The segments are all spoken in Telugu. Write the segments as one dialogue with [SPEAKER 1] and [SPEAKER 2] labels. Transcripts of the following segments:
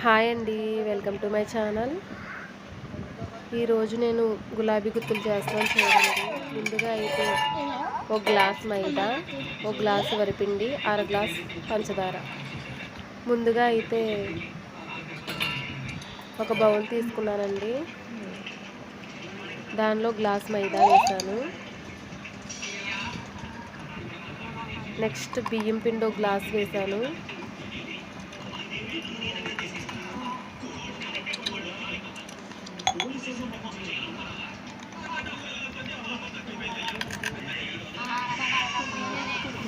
[SPEAKER 1] హాయ్ అండి వెల్కమ్ టు మై ఛానల్. ఈరోజు నేను గులాబీ గుత్తులు చేస్తాను చూడండి. ముందుగా అయితే ఒక గ్లాస్ మైదా ఒక గ్లాస్ వరిపిండి అర గ్లాస్ పంచదార. ముందుగా అయితే ఒక బౌల్ తీసుకున్నానండి. దానిలో గ్లాస్ మైదా వేసాను. నెక్స్ట్ బియ్యం పిండి ఒక గ్లాస్ వేసాను.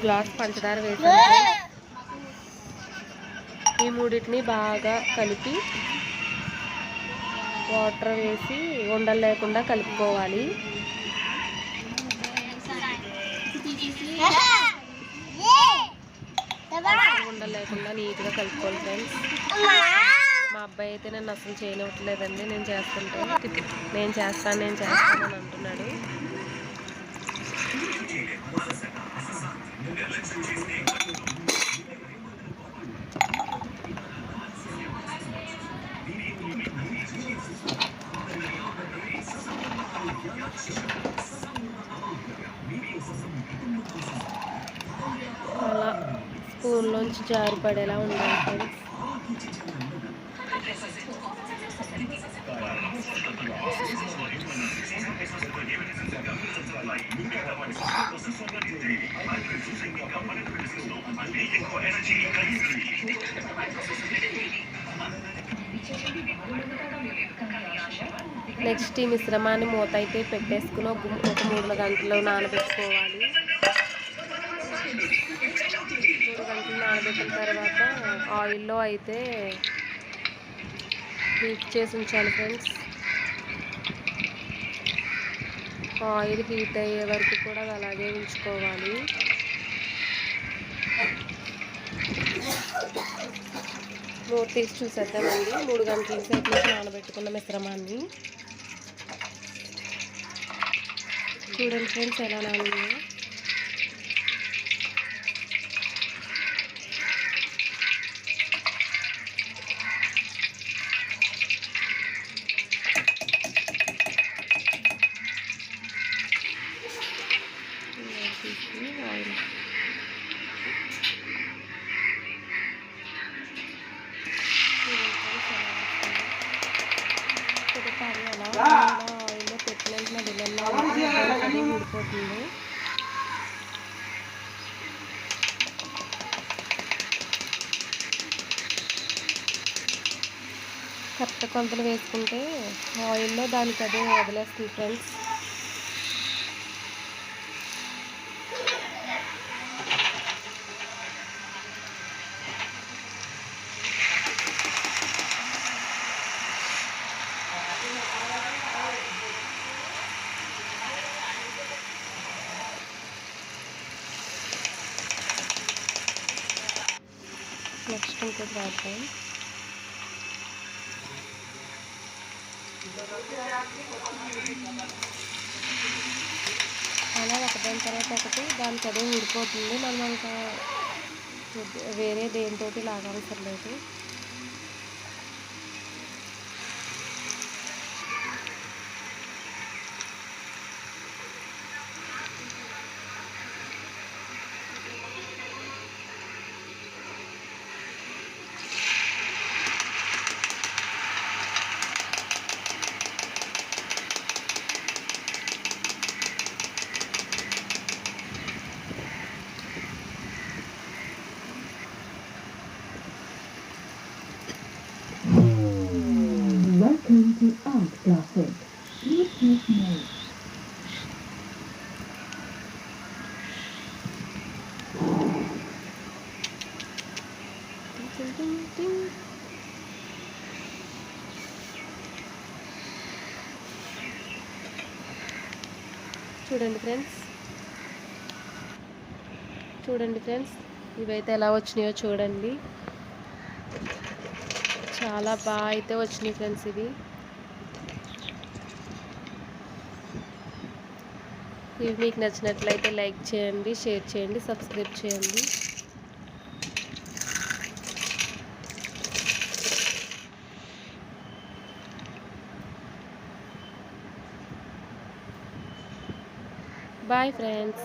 [SPEAKER 1] గ్లాస్ పంచదార వేసాను. ఈ మూడింటిని బాగా కలిపి వాటర్ వేసి ఉండలు లేకుండా కలుపుకోవాలి. ఉండలు లేకుండా నీట్గా కలుపుకోవాలి ఫ్రెండ్స్. మా అబ్బాయి అయితే నన్ను అసలు చేయనివ్వట్లేదండి నేను చేస్తుంటే. నేను చేస్తాను నేను చేస్తాను అని అంటున్నాడు. స్పూన్లోంచి జారి పడేలా ఉండాలి ఫ్రెండ్స్ నెక్స్ట్ ఈ మిశ్రమాన్ని మూత అయితే పెట్టేసుకుని ఒక మూడు గంటలు నానబెట్టుకోవాలి మూడు గంటలు నానబెట్టిన తర్వాత ఆయిల్లో అయితే హీట్ చేసి ఉంచాలి ఫ్రెండ్స్. ఆయిల్ హీట్ అయ్యే వరకు కూడా అలాగే ఉంచుకోవాలి. మూడు తీసి చూసేద్దామండి మూడు గంటల సేపు నుంచి నానబెట్టుకున్న మిశ్రమాన్ని. చూడండి ఫ్రెండ్స్ ఎలా నానిందో ఒకసారి అలా ఆయిల్లో పెట్టిన వెంటనే బిల్లల్లో ఊడిపోతుంది కరెక్ట్ కొంతలు వేసుకుంటే ఆయిల్లో దానికి అదే వదిలేస్తుంది ఫ్రెండ్స్ నెక్స్ట్ ఇంకోటి రాద్దాం. అలా ఒకదాని తర్వాత ఒకటి దానికి అదే ఊడిపోతుంది. మనం ఇంకా వేరే దేనితోటి లాగాల్సర్లేదు లేదు.
[SPEAKER 2] Welcome to Art Classic. Bluetooth mode.
[SPEAKER 1] టింగ్ చూడండి ఫ్రెండ్స్ చూడండి ఫ్రెండ్స్ ఇవైతే ఎలా వచ్చినాయో చూడండి చాలా బాగా అయితే వచ్చినాయి ఫ్రెండ్స్ ఇవి. ఇవి మీకు నచ్చినట్లయితే లైక్ చేయండి షేర్ చేయండి సబ్స్క్రైబ్ చేయండి. Bye friends.